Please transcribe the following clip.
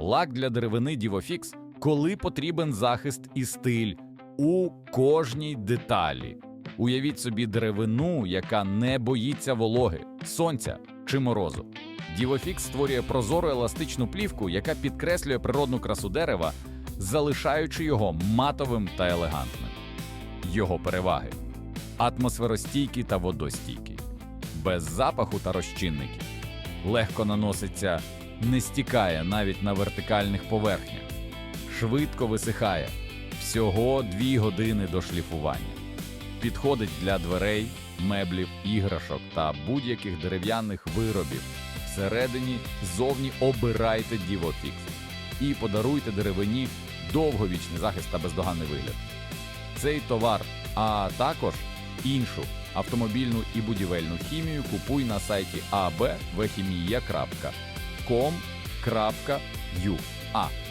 Лак для деревини Дівофікс, коли потрібен захист і стиль у кожній деталі. Уявіть собі деревину, яка не боїться вологи, сонця чи морозу. Дівофікс створює прозору еластичну плівку, яка підкреслює природну красу дерева, залишаючи його матовим та елегантним. Його переваги атмосферостійкий та водостійкий, без запаху та розчинників, легко наноситься, не стікає навіть на вертикальних поверхнях, швидко висихає всього 2 години до шліфування. Підходить для дверей, меблів, іграшок та будь-яких дерев'яних виробів. Всередині зовні обирайте Дівофікс і подаруйте деревині довговічний захист та бездоганний вигляд. Цей товар, а також іншу автомобільну і будівельну хімію купуй на сайті abvchimia.com.ua